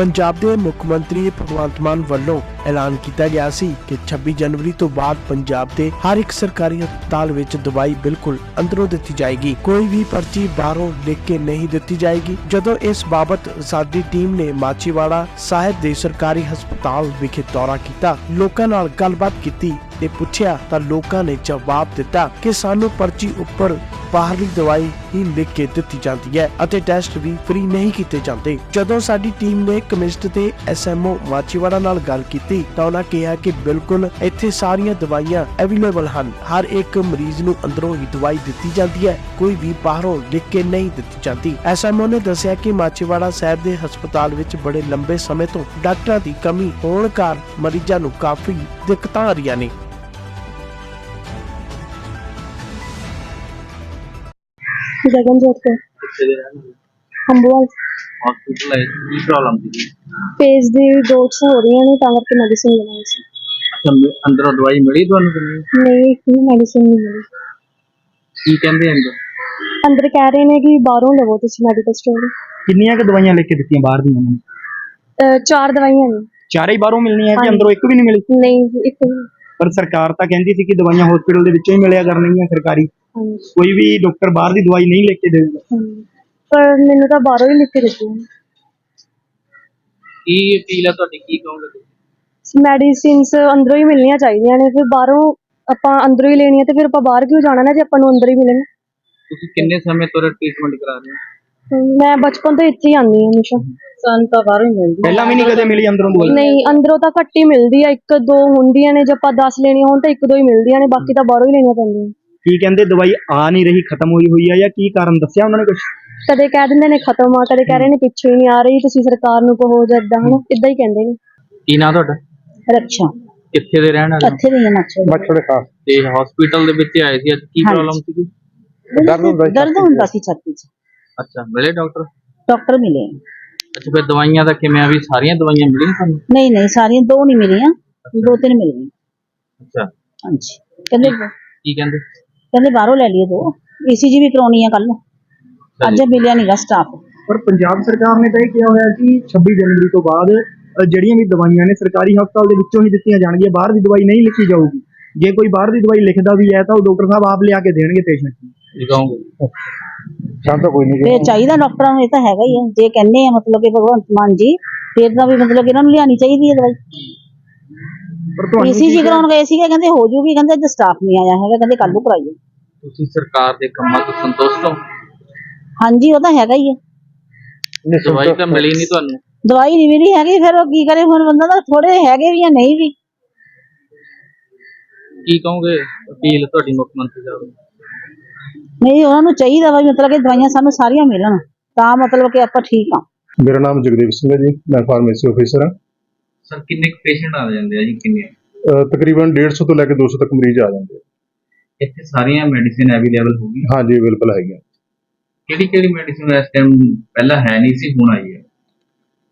ਪੰਜਾਬ ਦੇ ਮੁੱਖ ਮੰਤਰੀ ਭਗਵੰਤ ਮਾਨ ਵੱਲੋਂ ਐਲਾਨ ਕੀਤਾ ਗਿਆ ਸੀ ਕਿ 26 ਜਨਵਰੀ ਤੋਂ ਬਾਅਦ ਪੰਜਾਬ ਦੇ ਹਰ ਇੱਕ ਸਰਕਾਰੀ ਹਸਪਤਾਲ ਵਿੱਚ ਦਵਾਈ ਬਿਲਕੁਲ ਅੰਦਰੋਂ ਦਿੱਤੀ ਜਾਏਗੀ। ਕੋਈ ਵੀ ਪਰਚੀ ਬਾਹਰੋਂ ਲਿਖ ਕੇ ਨਹੀਂ ਦਿੱਤੀ ਜਾਏਗੀ। ਜਦੋਂ ਇਸ ਬਾਬਤ ਸਾਡੀ ਟੀਮ ਨੇ ਮਾਚੀਵਾੜਾ ਸਾਹਿਬ ਦੇ ਸਰਕਾਰੀ ਹਸਪਤਾਲ ਵਿਖੇ ਦੌਰਾ ਕੀਤਾ, ਲੋਕਾਂ ਨਾਲ ਗੱਲਬਾਤ ਕੀਤੀ ਤੇ ਪੁੱਛਿਆ ਤਾਂ ਲੋਕਾਂ ਨੇ ਜਵਾਬ ਦਿੱਤਾ ਕਿ ਸਾਨੂੰ ਪਰਚੀ ਉੱਪਰ ਬਾਹਰਲੀ ਦਵਾਈ ਹੀ ਲਿਖ ਕੇ ਦਿੱਤੀ ਜਾਂਦੀ ਹੈ ਅਤੇ ਟੈਸਟ ਵੀ ਫ੍ਰੀ ਨਹੀਂ ਕੀਤੇ ਜਾਂਦੇ। ਜਦੋਂ ਸਾਡੀ ਟੀਮ ਨੇ ਕਮਿਸਟ ਤੇ ਐਸਐਮਓ ਮਾਚੀਵਾੜਾ ਨਾਲ ਗੱਲ ਕੀਤੀ ਤਾਂ ਉਹਨਾਂ ਕਿਹਾ ਕਿ ਬਿਲਕੁਲ ਇੱਥੇ ਸਾਰੀਆਂ ਦਵਾਈਆਂ ਅਵੇਲੇਬਲ ਹਨ। ਹਰ ਇੱਕ ਮਰੀਜ਼ ਨੂੰ ਅੰਦਰੋਂ ਹੀ ਦਵਾਈ ਦਿੱਤੀ ਜਾਂਦੀ ਹੈ, ਕੋਈ ਵੀ ਬਾਹਰੋਂ ਲਿਖ ਕੇ ਨਹੀਂ ਦਿੱਤੀ ਜਾਂਦੀ। ਐਸਐਮਓ ਨੇ ਦੱਸਿਆ ਕਿ ਮਾਚੀਵਾੜਾ ਸਾਹਿਬ ਦੇ ਹਸਪਤਾਲ ਵਿੱਚ ਬੜੇ ਲੰਬੇ ਸਮੇਂ ਤੋਂ ਡਾਕਟਰਾਂ ਦੀ ਕਮੀ ਹੋਣ ਕਾਰਨ ਮਰੀਜ਼ਾਂ ਨੂੰ ਕਾਫੀ ਦਿੱਕਤਾਂ ਆ ਰਹੀਆਂ ਨੇ। ਗਗਨਜੋਤ ਕੌਰ। ਕਿੱਥੇ ਦੇ ਰਹਿਣ ਵਾਲੇ? ਹੰਬੂਆ ਹਸਪੀਟਲ ਆਏ ਸੀ, ਕੀ ਪ੍ਰੋਬਲਮ ਸੀ? ਪੇਜ ਦੀ ਡੋਟਸ ਹੋ ਰਹੀਆਂ ਨੇ ਤਾਂ ਕਰਕੇ ਮੈਡੀਸਿਨ ਲੈਣੀ ਸੀ। ਅੱਛਾ ਮ- ਅੰਦਰੋਂ ਦਵਾਈ ਮਿਲੀ ਤੁਹਾਨੂੰ ਕਿ ਨਹੀਂ? ਨਹੀਂ ਇੱਕ ਵੀ ਮੈਡੀਸਿਨ ਨਹੀਂ ਮਿਲੀ। ਕੀ ਕਹਿੰਦੇ ਅੰਦਰ? ਅੰਦਰ ਕਹਿ ਰਹੇ ਨੇ ਕਿ ਬਾਹਰੋਂ ਲਵੋ ਤੁਸੀਂ ਮੈਡੀਕਲ ਸਟੋਰ ਕਿੰਨੀਆਂ ਕੁ ਦਵਾਈਆਂ ਲਿਖ ਕੇ ਦਿੱਤੀਆਂ ਬਾਹਰ ਦੀਆਂ ਉਹਨਾਂ ਨੇ? ਚਾਰ ਦਵਾਈਆਂ ਨੇ। ਚਾਰੇ ਹੀ ਬਾਹਰੋਂ ਮਿਲਣੀਆਂ ਕਿ ਹਾਂਜੀ। ਅੰਦਰੋਂ ਇੱਕ ਵੀ ਨਹੀਂ ਮਿਲੀ? ਨਹੀਂ ਇੱਕ ਵੀ। ਪਰ ਸਰਕਾਰ ਤਾਂ ਕਹਿੰਦੀ ਸੀ ਕਿ ਦਵਾਈਆਂ ਹਸਪੀਟਲ ਦੇ ਵਿੱਚੋਂ ਹੀ ਮਿਲਿਆ ਕਰਨਗੀਆਂ ਸਰਕਾਰੀ। ਹਾਂਜੀ। ਕੋਈ ਵੀ ਡਾਕਟਰ ਬਾਹਰ ਦੀ ਦਵਾਈ ਨਹੀਂ ਲਿਖ ਕੇ ਦੇਊਗਾ ਹਾਂਜੀ। ਪਰ ਮੈਨੂੰ ਤਾਂ ਬਾਹਰੋਂ ਹੀ ਲਿਖ ਕੇ ਦਿੱਤੀਆਂ ਕੀ ਅਪੀਲ ਹੈ ਤੁਹਾਡੀ? ਕੀ ਕਹੋਗੇ ਤੁਸੀਂ? ਮੈਡੀਸਿਨਸ ਅੰਦਰੋਂ ਹੀ ਮਿਲਣੀਆਂ ਚਾਹੀਦੀਆਂ ਨੇ ਫਿਰ ਬਾਹਰੋਂ ਆਪਾਂ ਅੰਦਰੋਂ ਹੀ ਲੈਣੀਆਂ ਤੇ ਫਿਰ ਆਪਾਂ ਬਾਹਰ ਕਿਉਂ ਜਾਣਾ ਨਾ ਜੇ ਆਪਾਂ ਨੂੰ ਅੰਦਰ ਹੀ ਮਿਲਣ? ਤੁਸੀਂ ਕਿੰਨੇ ਸਮੇਂ ਤੋਂ ਟ੍ਰੀਟਮੈਂਟ ਕਰਾ ਰਹੇ ਹੋ? ਮੈਂ ਬਚਪਨ ਤੋਂ ਇੱਥੇ ਹੀ ਆਉਂਦੀ ਹਾਂ ਹਮੇਸ਼ਾ। ਸਾਨੂੰ ਤਾਂ ਬਾਹਰੋਂ ਹੀ ਮਿਲਦੀ ਪਹਿਲਾਂ ਵੀ ਨਹੀਂ ਕਦੇ ਮਿਲੀ ਅੰਦਰੋਂ ਦਵਾਈ? ਨਹੀਂ ਅੰਦਰੋਂ ਤਾਂ ਘੱਟ ਹੀ ਮਿਲਦੀ ਆ ਇੱਕ ਦੋ ਹੁੰਦੀਆਂ ਨੇ ਜੇ ਆਪਾਂ 10 ਲੈਣੀਆਂ ਹੋਣ ਤਾਂ ਇੱਕ ਦੋ ਹੀ ਮਿਲਦੀਆਂ ਨੇ ਬਾਕੀ ਤਾਂ ਬਾਹਰੋਂ ਹੀ ਲੈਣੀਆਂ ਪੈਂਦੀਆਂ। ਕੀ ਕਹਿੰਦੇ ਦਵਾਈ ਆ ਨਹੀਂ ਰਹੀ ਖਤਮ ਹੋਈ ਹੋਈ ਆ ਜਾਂ ਕੀ ਕਾਰਨ ਦੱਸਿਆ ਉਹਨਾਂ ਨੇ ਕੁਝ ਕਦੇ ਕਹਿ ਦਿੰਦੇ ਨੇ ਖਤਮ ਆ ਕਦੇ ਕਹਿ ਰਹੇ ਨੇ ਪਿੱਛੇ ਹੀ ਨਹੀਂ ਆ ਰਹੀ ਤੁਸੀਂ ਸਰਕਾਰ ਨੂੰ ਕਹੋ ਜਾਂ ਏਦਾਂ ਹਨਾ? ਇਦਾਂ ਹੀ ਕਹਿੰਦੇ ਨੇ। ਕੀ ਨਾਂ ਤੁਹਾਡਾ? ਰੱਖਿਆ ਕਿੱਥੇ ਦੇ ਰਹਿਣ ਵਾਲੇ ਹੋ? ਇੱਥੇ ਦੀ ਮੱਛਰ। ਮੱਛੜ ਖਾਸ। ਤੇ ਹਸਪੀਟਲ ਦੇ ਵਿੱਚ ਆਏ ਸੀ ਅੱਜ ਕੀ ਹਾਂਜੀ। ਪ੍ਰੋਬਲਮ ਸੀਗੀ? ਦਰਦ ਹੁੰਦਾ ਸੀ ਦਰਦ ਹੁੰਦਾ ਸੀ ਛਾਤੀ 'ਚ। ਅੱਛਾ ਮਿਲੇ ਡਾਕਟਰ ਡਾਕਟਰ ਮਿਲੇ। ਅੱਛਾ ਫਿਰ ਦਵਾਈਆਂ ਦਾ ਕਿਵੇਂ ਆ? ਵੀ ਸਾਰੀਆਂ ਦਵਾਈਆਂ ਮਿਲੀਆਂ ਤੁਹਾਨੂੰ? ਨਹੀਂ ਨਹੀਂ ਸਾਰੀਆਂ ਦੋ ਨਹੀਂ ਮਿਲੀਆਂ ਦੋ ਤਿੰਨ ਮਿਲ ਗਈਆਂ ਅੱਛਾ। ਹਾਂਜੀ। ਕਹਿੰਦੇ ਕੀ ਕਹਿੰਦੇ? ਕਹਿੰਦੇ ਬਾਹਰੋਂ ਲੈ ਲਈਏ ਦੋ। ਈਸੀਜੀ ਵੀ ਕਰਾਉਣੀ ਆ ਕੱਲ ਨੂੰ। ਅੱਜ ਮਿਲਿਆ ਨਹੀਂਗਾ ਸਟਾਫ ਪਰ ਪੰਜਾਬ ਸਰਕਾਰ ਨੇ ਤਾਂ ਇਹ ਕਿਹਾ ਹੋਇਆ ਕਿ 26 ਜਨਵਰੀ ਤੋਂ ਬਾਅਦ ਅ, ਜਿਹੜੀਆਂ ਵੀ ਦਵਾਈਆਂ ਨੇ ਸਰਕਾਰੀ ਹਸਪਤਾਲ ਦੇ ਵਿੱਚੋਂ ਹੀ ਦਿੱਤੀਆਂ ਜਾਣਗੀਆਂ ਬਾਹਰ ਦੀ ਦਵਾਈ ਨਹੀਂ ਲਿਖੀ ਜਾਊਗੀ। ਜੇ ਕੋਈ ਬਾਹਰ ਦੀ ਦਵਾਈ ਲਿਖਦਾ ਵੀ ਹੈ ਤਾਂ ਉਹ ਡਾਕਟਰ ਸਾਹਿਬ ਆਪ ਲਿਆ ਕੇ ਦੇਣਗੇ ਪੇਸ਼ੈਂਟ ਨੂੰ। ਕਹੋਗੇ? ਸਾਨੂੰ ਤਾਂ ਕੋਈ ਨਹੀਂ ਤੇ ਚਾਹੀਦਾ ਡਾਕਟਰਾਂ ਨੂੰ ਇਹ ਤਾਂ ਹੈਗਾ ਹੀ ਆ। ਜੇ ਕਹਿੰਦੇ ਆ ਮਤਲਬ ਕਿ ਭਗਵੰਤ ਮਾਨ ਜੀ ਫਿਰ ਤਾਂ ਵੀ ਮਤਲਬ ਕਿ ਇਹਨਾਂ ਨੂੰ ਲਿਆਣੀ ਚਾਹੀਦੀ ਹੈ ਦਵਾਈ। ਪਰ ਤੁਹਾਨੂੰ ਕਰਾਉਣ ਗਏ ਸੀਗੇ ਕਹਿੰਦੇ ਹੋ ਜੂਗੀ ਕਹਿੰਦੇ ਅੱਜ ਸਟਾਫ ਨਹੀਂ ਆਇਆ ਹੈਗਾ ਕਹਿੰਦੇ ਕੱਲ ਨੂੰ ਕਰਾਈਓ ਤੁਸੀਂ ਸਰਕਾਰ ਦੇ ਕੰਮਾਂ ਤੋਂ ਸੰਤੁਸ਼ਟ ਹੋ? ਹਾਂਜੀ ਉਹ ਤਾਂ ਹੈਗਾ ਹੀ ਆ ਦਵਾਈ ਤਾਂ ਮਿਲੀ ਨਹੀਂ ਤੁਹਾਨੂੰ? ਦਵਾਈ ਨਹੀਂ ਮਿਲੀ ਹੈਗੀ ਫਿਰ ਉਹ ਕੀ ਕਰੇ ਹੁਣ ਬੰਦਾ ਤਾਂ ਥੋੜੇ ਹੈਗੇ ਵੀ ਆ ਨਹੀਂ ਵੀ। ਕੀ ਕਹੋਗੇ ਅਪੀਲ ਤੁਹਾਡੀ ਮੁੱਖ ਮੰਤਰੀ ਸਾਹਿਬ ਨੂੰ? ਨਹੀਂ ਉਹਨਾਂ ਨੂੰ ਚਾਹੀਦਾ ਵਾ ਵੀ ਮਤਲਬ ਕਿ ਦਵਾਈਆਂ ਸਾਨੂੰ ਸਾਰੀਆਂ ਮਿਲਣ ਤਾਂ ਮਤਲਬ ਕਿ ਆਪਾਂ ਠੀਕ ਆ ਮੇਰਾ ਨਾਮ ਜਗਦੇਵ ਸਿੰਘ ਹੈ ਜੀ ਮੈਂ ਫਾਰਮੇਸੀ ਆਫੀਸਰ ਹਾਂ। ਸਰ ਕਿੰਨੇ ਪੇਸ਼ੈਂਟ ਆ ਜਾਂਦੇ ਆ ਜੀ ਕਿੰਨੇ? ਅਹ ਤਕਰੀਬਨ 150 ਤੋਂ ਲੈ ਕੇ 200 ਤੱਕ ਮਰੀਜ਼ ਆ ਜਾਂਦੇ ਆ। ਇੱਥੇ ਸਾਰੀਆਂ ਮੈਡੀਸਿਨ ਅਵੇਲੇਬਲ ਹੋਗੀ ਹਾਂਜੀ ਅਵੇਲੇਬਲ ਹੈਗੀਆਂ। ਕਿਹੜੀ ਕਿਹੜੀ ਮੈਡੀਸਿਨ ਇਸ ਟਾਈਮ ਪਹਿਲਾਂ ਹੈ ਨਹੀਂ ਸੀ ਹੁਣ ਆਈ ਹੈ?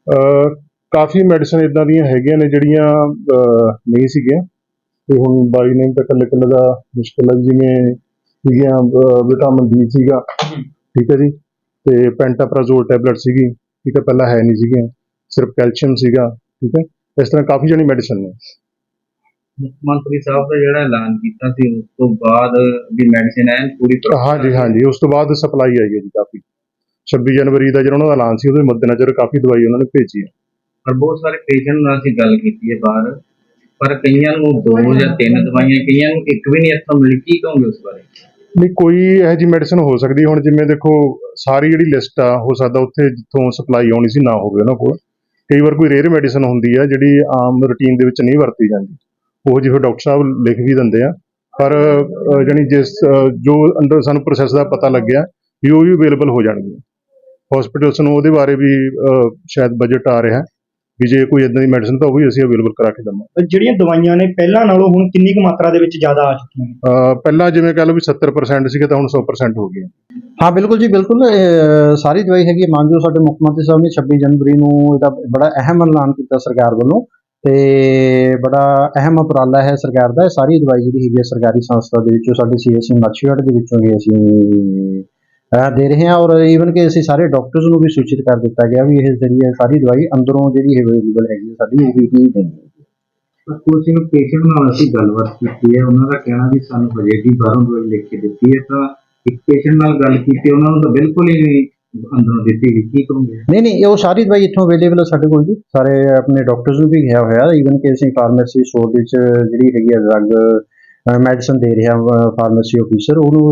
ਅਹ ਕਾਫੀ ਮੈਡੀਸਨ ਇਦਾਂ ਦੀਆਂ ਹੈਗੀਆਂ ਨੇ ਜਿਹੜੀਆਂ ਅਹ ਨਹੀਂ ਸੀਗੀਆਂ। ਤੇ ਹੁਣ ਬਾਈ ਨੇਮ ਤਾਂ ਕੱਲੇ ਕੱਲੇ ਦਾ ਮੁਸ਼ਕਲ ਹੈ ਜਿਵੇਂ ਸੀਗੀਆਂ ਵਿਟਾਮਿਨ ਡੀ ਸੀਗਾ। ਠੀਕ ਹੈ ਜੀ। ਤੇ ਪੈਂਟਾਪਰਾਜ਼ੋਲ ਟੈਬਲੇਟ ਸੀਗੀ। ਠੀਕ ਹੈ ਪਹਿਲਾਂ ਹੈ ਨਹੀਂ ਸੀਗੀਆਂ। ਸਿਰਫ ਕੈਲਸ਼ੀਅਮ ਸੀਗਾ। ਠੀਕ ਹੈ। ਇਸ ਤਰ੍ਹਾਂ ਕਾਫੀ ਜਣੀ ਮੈਡੀਸਨ ਨੇ। ਮੁੱਖ ਮੰਤਰੀ ਸਾਹਿਬ ਦਾ ਜਿਹੜਾ ਐਲਾਨ ਕੀਤਾ ਸੀ ਉਸ ਤੋਂ ਬਾਅਦ ਵੀ ਮੈਡੀਸਿਨ ਐਨ ਪੂਰੀ ਤਰ੍ਹਾਂ ਹਾਂਜੀ ਹਾਂਜੀ ਉਸ ਤੋਂ ਬਾਅਦ ਸਪਲਾਈ ਆਈ ਹੈ ਜੀ ਕਾਫੀ। 26 ਜਨਵਰੀ ਦਾ ਜਿਹੜਾ ਉਹਨਾਂ ਦਾ ਐਲਾਨ ਸੀ ਉਹਦੇ ਮੱਦੇਨਜ਼ਰ ਕਾਫੀ ਦਵਾਈ ਉਹਨਾਂ ਨੇ ਭੇਜੀ ਹੈ। ਪਰ ਬਹੁਤ ਸਾਰੇ ਪੇਸ਼ੈਂਟ ਨਾਲ ਅਸੀਂ ਗੱਲ ਕੀਤੀ ਹੈ ਬਾਹਰ ਪਰ ਕਈਆਂ ਨੂੰ ਦੋ ਜਾਂ ਤਿੰਨ ਦਵਾਈਆਂ ਕਈਆਂ ਨੂੰ ਇੱਕ ਵੀ ਨਹੀਂ ਇੱਥੋਂ ਮਿਲੀ। ਕੀ ਕਹੋਗੇ ਉਸ ਬਾਰੇ? ਨਹੀਂ ਕੋਈ ਇਹੋ ਜਿਹੀ ਮੈਡੀਸਨ ਹੋ ਸਕਦੀ। ਹੁਣ ਜਿਵੇਂ ਦੇਖੋ ਸਾਰੀ ਜਿਹੜੀ ਲਿਸਟ ਆ ਹੋ ਸਕਦਾ ਉੱਥੇ ਜਿੱਥੋਂ ਸਪਲਾਈ ਆਉਣੀ ਸੀ ਨਾ ਹੋਵੇ ਉਹਨਾਂ ਕੋਲ। ਕਈ ਵਾਰ ਕੋਈ ਰੇਅਰ ਮੈਡੀਸਨ ਹੁੰਦੀ ਆ ਜਿਹੜੀ ਆਮ ਰੂਟੀਨ ਦੇ ਵਿੱਚ ਨਹੀਂ ਵਰਤੀ ਜਾਂਦੀ। ਉਹ ਜਿਹੇ ਡਾਕਟਰ ਸਾਹਿਬ ਲਿਖ ਵੀ ਦਿੰਦੇ ਆ। ਪਰ ਅਹ, ਜਾਣੀ ਜਿਸ ਜੋ ਅੰਡਰ ਸਾਨੂੰ ਪ੍ਰੋਸੈਸ ਦਾ ਪਤਾ ਲੱਗਿਆ ਵੀ ਉਹ ਵੀ ਅਵੇਲੇਬਲ ਹੋ ਜਾਣਗੀਆਂ। ਹਸਪੀਟਲਸ ਨੂੰ ਉਹਦੇ ਬਾਰੇ ਵੀ ਸ਼ਾਇਦ ਬਜਟ ਆ ਰਿਹਾ। ਵੀ ਜੇ ਕੋਈ ਇਦਾਂ ਦੀ ਮੈਡੀਸਨ ਤਾਂ ਉਹ ਵੀ ਅਸੀਂ ਅਵੇਲੇਬਲ ਕਰਾ ਕੇ ਦਵਾਂਗੇ ਜਿਹੜੀਆਂ ਦਵਾਈਆਂ ਨੇ ਪਹਿਲਾਂ ਨਾਲੋਂ ਹੁਣ ਕਿੰਨੀ ਕੁ ਮਾਤਰਾ ਦੇ ਵਿੱਚ ਜ਼ਿਆਦਾ ਆ ਚੁੱਕੀਆਂ ਨੇ? ਅਹ, ਪਹਿਲਾਂ ਜਿਵੇਂ ਕਹ ਲਓ ਵੀ 70% ਸੀਗੇ ਤਾਂ ਹੁਣ 100% ਹੋ ਗਏ। ਹਾਂ ਬਿਲਕੁਲ ਜੀ ਬਿਲਕੁਲ ਇਹ ਸਾਰੀ ਦਵਾਈ ਹੈਗੀ ਹੈ। ਮਾਨਯੋਗ ਸਾਡੇ ਮੁੱਖ ਮੰਤਰੀ ਸਾਹਿਬ ਨੇ 26 ਜਨਵਰੀ ਨੂੰ ਇਹਦਾ ਬੜਾ ਅਹਿਮ ਐਲਾਨ ਕੀਤਾ ਸਰਕਾਰ ਵੱਲੋਂ ਤੇ ਬੜਾ ਅਹਿਮ ਉਪਰਾਲਾ ਹੈ ਸਰਕਾਰ ਦਾ। ਇਹ ਸਾਰੀ ਦਵਾਈ ਜਿਹੜੀ ਹੈਗੀ ਹੈ ਸਰਕਾਰੀ ਸੰਸਥਾ ਦੇ ਵਿੱਚੋਂ ਸਾਡੇ ਸੀਐਸਸੀ ਮਾਛੀਵਾੜਾ ਦੇ ਵਿੱਚੋਂ ਹੀ ਅਸੀਂ ਦੇ ਰਹੇ ਹਾਂ ਔਰ ਈਵਨ ਕਿ ਅਸੀਂ ਸਾਰੇ ਡਾਕਟਰਸ ਨੂੰ ਵੀ ਸੂਚਿਤ ਕਰ ਦਿੱਤਾ ਗਿਆ ਵੀ ਇਹ ਜਿਹੜੀ ਹੈ ਸਾਰੀ ਦਵਾਈ ਅੰਦਰੋਂ ਜਿਹੜੀ ਅਵੇਲੇਬਲ ਹੈਗੀ ਸਾਡੀ ਉਹ ਵੀ ਹੀ ਦੇਣੀ ਕੁਝ ਨੂੰ ਪੇਸ਼ੈਂਟ ਨਾਲ ਅਸੀਂ ਗੱਲਬਾਤ ਕੀਤੀ ਹੈ ਉਹਨਾਂ ਦਾ ਕਹਿਣਾ ਵੀ ਸਾਨੂੰ ਹਜੇ ਵੀ ਬਾਹਰੋਂ ਦਵਾਈ ਲਿਖ ਕੇ ਦਿੱਤੀ ਹੈ ਤਾਂ ਇੱਕ ਪੇਸ਼ੈਂਟ ਨਾਲ ਗੱਲ ਕੀਤੀ ਉਹਨਾਂ ਨੂੰ ਤਾਂ ਬਿਲਕੁਲ ਹੀ ਨਹੀਂ ਅੰਦਰੋਂ ਦਿੱਤੀ ਗਈ ਕੀ ਕਰੋਗੇ। ਨਹੀਂ ਨਹੀਂ ਉਹ ਸਾਰੀ ਦਵਾਈ ਇੱਥੋਂ ਅਵੇਲੇਬਲ ਹੈ ਸਾਡੇ ਕੋਲ ਜੀ। ਸਾਰੇ ਆਪਣੇ ਡਾਕਟਰਸ ਨੂੰ ਵੀ ਗਿਆ ਹੋਇਆ ਈਵਨ ਕਿ ਅਸੀਂ ਫਾਰਮੇਸੀ ਸਟੋਰ ਵਿੱਚ ਜਿਹੜੀ ਹੈਗੀ ਹੈ ਡਰੱਗ ਮੈਡੀਸਨ ਦੇ ਰਿਹਾ ਫਾਰਮੇਸੀ ਆਫੀਸਰ ਉਹਨੂੰ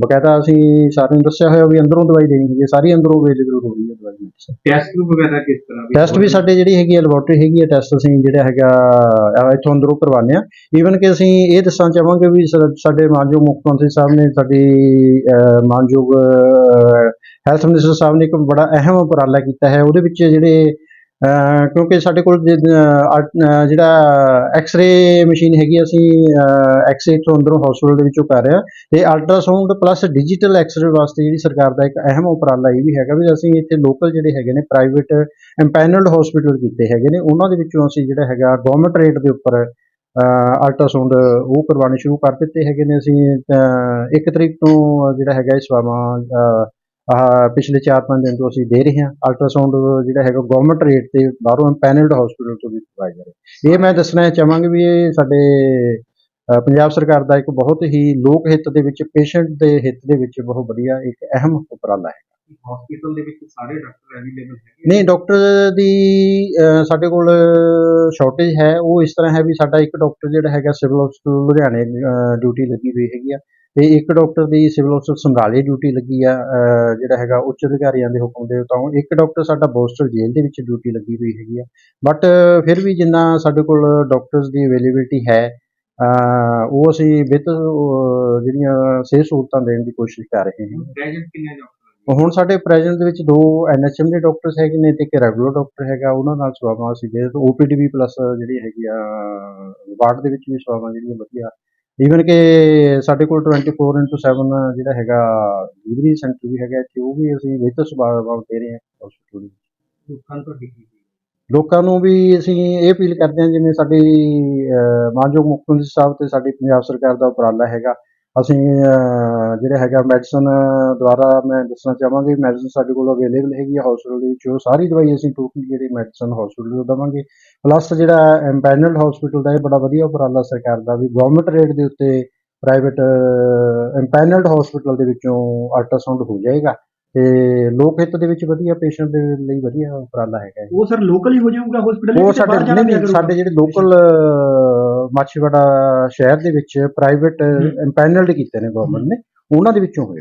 ਬਕਾਇਦਾ ਅਸੀਂ ਸਾਰਿਆਂ ਨੂੰ ਦੱਸਿਆ ਹੋਇਆ ਵੀ ਅੰਦਰੋਂ ਦਵਾਈ ਦੇਣੀ ਹੈ। ਸਾਰੀ ਅੰਦਰੋਂ ਅਵੇਲੇਬਲ ਹੋ ਰਹੀ ਹੈ ਦਵਾਈ ਮੈਡੀਸਨ ਟੈਸਟ ਵਗੈਰਾ ਕਿਸ ਤਰ੍ਹਾਂ ਟੈਸਟ ਵੀ ਸਾਡੇ ਜਿਹੜੀ ਹੈਗੀ ਹੈ ਲੈਬੋਰਟਰੀ ਹੈਗੀ ਹੈ। ਟੈਸਟ ਅਸੀਂ ਜਿਹੜਾ ਹੈਗਾ ਇੱਥੋਂ ਅੰਦਰੋਂ ਕਰਵਾਉਂਦੇ ਆ ਈਵਨ ਕਿ ਅਸੀਂ ਇਹ ਦੱਸਣਾ ਚਾਹਾਂਗੇ ਵੀ ਸਾਡੇ ਮਾਨਯੋਗ ਮੁੱਖ ਮੰਤਰੀ ਸਾਹਿਬ ਨੇ ਸਾਡੀ ਮਾਨਯੋਗ ਹੈਲਥ ਮਿਨਿਸਟਰ ਸਾਹਿਬ ਨੇ ਇੱਕ ਬੜਾ ਅਹਿਮ ਉਪਰਾਲਾ ਕੀਤਾ ਹੈ। ਉਹਦੇ ਵਿੱਚ ਜਿਹੜੇ ਕਿਉਂਕਿ ਸਾਡੇ ਕੋਲ ਜੇ, ਜਿਹੜਾ ਐਕਸ-ਰੇ ਮਸ਼ੀਨ ਹੈਗੀ ਅਸੀਂ ਐਕਸ-ਰੇ ਤੋਂ ਅੰਦਰੋਂ ਹਸਪੀਟਲ ਦੇ ਵਿੱਚੋਂ ਕਰ ਰਹੇ ਹਾਂ ਤੇ ਅਲਟਰਾਸਾਊਂਡ ਪਲੱਸ ਡਿਜੀਟਲ ਐਕਸ-ਰੇ ਵਾਸਤੇ ਜਿਹੜੀ ਸਰਕਾਰ ਦਾ ਇੱਕ ਅਹਿਮ ਉਪਰਾਲਾ ਇਹ ਵੀ ਹੈਗਾ ਵੀ ਅਸੀਂ ਇੱਥੇ ਲੋਕਲ ਜਿਹੜੇ ਹੈਗੇ ਨੇ ਪ੍ਰਾਈਵੇਟ ਐਮਪੈਨਲਡ ਹਸਪੀਟਲ ਕੀਤੇ ਹੈਗੇ ਨੇ ਉਹਨਾਂ ਦੇ ਵਿੱਚੋਂ ਅਸੀਂ ਜਿਹੜਾ ਹੈਗਾ ਗਵਰਨਮੈਂਟ ਰੇਟ ਦੇ ਉੱਪਰ ਅਲਟਰਾਸਾਊਂਡ ਉਹ ਕਰਵਾਉਣੇ ਸ਼ੁਰੂ ਕਰ ਦਿੱਤੇ ਹੈਗੇ ਨੇ। ਅਸੀਂ ਅਹ, ਇੱਕ ਤਰੀਕ ਤੋਂ ਜਿਹੜਾ ਹੈਗਾ ਇਹ ਸੇਵਾਵਾਂ ਪਿਛਲੇ 4-5 ਦਿਨ ਤੋਂ ਅਸੀਂ ਦੇ ਰਹੇ ਹਾਂ। ਅਲਟਰਾਸਾਊਂਡ ਜਿਹੜਾ ਹੈਗਾ ਗਵਰਨਮੈਂਟ ਰੇਟ ਤੇ ਬਾਹਰੋਂ ਐਮਪੈਨਲਡ ਹਸਪੀਟਲ ਤੋਂ ਵੀ ਕਰਵਾਇਆ ਜਾ ਰਿਹਾ। ਇਹ ਮੈਂ ਦੱਸਣਾ ਚਾਹਾਂਗਾ ਵੀ ਇਹ ਸਾਡੇ ਪੰਜਾਬ ਸਰਕਾਰ ਦਾ ਇੱਕ ਬਹੁਤ ਹੀ ਲੋਕ ਹਿੱਤ ਦੇ ਵਿੱਚ ਪੇਸ਼ੈਂਟ ਦੇ ਹਿੱਤ ਦੇ ਵਿੱਚ ਬਹੁਤ ਵਧੀਆ ਇੱਕ ਅਹਿਮ ਉਪਰਾਲਾ ਹੈ। ਹਸਪੀਟਲ ਦੇ ਵਿੱਚ ਸਾਰੇ ਡਾਕਟਰ ਅਵੇਲੇਬਲ ਹੈਗੇ ਨਹੀਂ ਡਾਕਟਰ ਦੀ ਸਾਡੇ ਕੋਲ ਸ਼ਾਰਟੇਜ ਹੈ। ਉਹ ਇਸ ਤਰ੍ਹਾਂ ਹੈ ਵੀ ਸਾਡਾ ਇੱਕ ਡਾਕਟਰ ਜਿਹੜਾ ਹੈਗਾ ਸਿਵਲ ਹਸਪੀਟਲ ਲੁਧਿਆਣੇ ਡਿਊਟੀ ਲੱਗੀ ਹੋਈ ਹੈਗੀ ਆ। ਤੇ ਇੱਕ ਡਾਕਟਰ ਦੀ ਸਿਵਲ ਹਸਪੀਟਲ ਸਮਰਾਲੇ ਡਿਊਟੀ ਲੱਗੀ ਆ ਜਿਹੜਾ ਹੈਗਾ ਉੱਚ ਅਧਿਕਾਰੀਆਂ ਦੇ ਹੁਕਮ ਦੇ ਤੋਂ ਇੱਕ ਡਾਕਟਰ ਸਾਡਾ ਬੋਸਟਲ ਜੇਲ੍ਹ ਦੇ ਵਿੱਚ ਡਿਊਟੀ ਲੱਗੀ ਹੋਈ ਹੈਗੀ ਆ। ਬਟ ਫਿਰ ਵੀ ਜਿੰਨਾ ਸਾਡੇ ਕੋਲ ਡਾਕਟਰਸ ਦੀ ਅਵੇਲੇਬਿਲਿਟੀ ਹੈ ਉਹ ਅਸੀਂ ਵਿਦ ਜਿਹੜੀਆਂ ਸਿਹਤ ਸਹੂਲਤਾਂ ਦੇਣ ਦੀ ਕੋਸ਼ਿਸ਼ ਕਰ ਰਹੇ ਹਾਂ। ਪ੍ਰੈਜ਼ੈਂਟ ਕਿੰਨੇ ਡਾਕਟਰ ਹੁਣ ਸਾਡੇ ਪ੍ਰੈਜ਼ੈਂਟ ਦੇ ਵਿੱਚ ਦੋ ਐਨਐਚਐਮ ਦੇ ਡਾਕਟਰਸ ਹੈਗੇ ਨੇ ਤੇ ਇੱਕ ਰੈਗੂਲਰ ਡਾਕਟਰ ਹੈਗਾ ਉਹਨਾਂ ਨਾਲ ਸੇਵਾਵਾਂ ਅਸੀਂ ਦੇ ਓਪੀਡੀਬੀ ਪਲੱਸ ਜਿਹੜੀ ਹੈਗੀ ਆ ਵਾਰਡ ਦੇ ਵਿੱਚ ਵੀ ਸੇਵਾਵਾਂ ਜਿਹੜੀਆਂ ਵਧੀਆ ਈਵਨ ਕਿ ਸਾਡੇ ਕੋਲ 24/7 ਜਿਹੜਾ ਹੈਗਾ ਡਿਲੀਵਰੀ ਸੈਂਟਰ ਵੀ ਹੈਗਾ ਇੱਥੇ ਉਹ ਵੀ ਅਸੀਂ ਬਿਹਤਰ ਸੇਵਾਵਾਂ ਦੇ ਰਹੇ ਹਾਂ ਹਸਪੀਟਲ ਲੋਕਾਂ ਕੀ ਲੋਕਾਂ ਨੂੰ ਵੀ ਅਸੀਂ ਇਹ ਅਪੀਲ ਕਰਦੇ ਹਾਂ ਜਿਵੇਂ ਸਾਡੀ ਮਾਨਯੋਗ ਮੁੱਖ ਮੰਤਰੀ ਸਾਹਿਬ ਤੇ ਸਾਡੀ ਪੰਜਾਬ ਸਰਕਾਰ ਦਾ ਉਪਰਾਲਾ ਹੈਗਾ। ਅਸੀਂ ਜਿਹੜਾ ਹੈਗਾ ਮੈਡੀਸਨ ਦੁਆਰਾ ਮੈਂ ਦੱਸਣਾ ਚਾਹਾਂਗੇ ਮੈਡੀਸਨ ਸਾਡੇ ਕੋਲ ਅਵੇਲੇਬਲ ਹੈਗੀ ਹੈ ਹਸਪੀਟਲ ਦੇ ਵਿੱਚ। ਉਹ ਸਾਰੀ ਦਵਾਈ ਅਸੀਂ ਟੋਟਲ ਜਿਹੜੀ ਮੈਡੀਸਨ ਹਸਪੀਟਲ ਤੋਂ ਦੇਵਾਂਗੇ। ਪਲੱਸ ਜਿਹੜਾ ਐਮਪੈਨਲਡ ਹਸਪੀਟਲ ਦਾ ਇਹ ਬੜਾ ਵਧੀਆ ਉਪਰਾਲਾ ਸਰਕਾਰ ਦਾ ਵੀ ਗਵਰਨਮੈਂਟ ਰੇਟ ਦੇ ਉੱਤੇ ਪ੍ਰਾਈਵੇਟ ਐਮਪੈਨਲਡ ਹਸਪੀਟਲ ਦੇ ਵਿੱਚੋਂ ਅਲਟਰਾਸਾਊਂਡ ਹੋ ਜਾਏਗਾ। ਤੇ ਲੋਕ ਹਿੱਤ ਦੇ ਵਿੱਚ ਵਧੀਆ ਪੇਸ਼ੈਂਟ ਦੇ ਲਈ ਵਧੀਆ ਉਪਰਾਲਾ ਹੈਗਾ ਇਹ। ਉਹ ਸਰ ਲੋਕਲ ਹੀ ਹੋ ਜਾਊਗਾ ਹਸਪੀਟਲ ਉਹ ਸਾਡੇ ਨਹੀਂ ਨਹੀਂ ਸਾਡੇ ਜਿਹੜੇ ਲੋਕਲ ਮਾਛੀਵਾੜਾ ਸ਼ਹਿਰ ਦੇ ਵਿੱਚ ਪ੍ਰਾਈਵੇਟ ਐਮਪੈਨਲਡ ਕੀਤੇ ਨੇ ਗਵਰਨਮੈਂਟ ਨੇ ਉਹਨਾਂ ਦੇ ਵਿੱਚੋਂ ਹੋਏ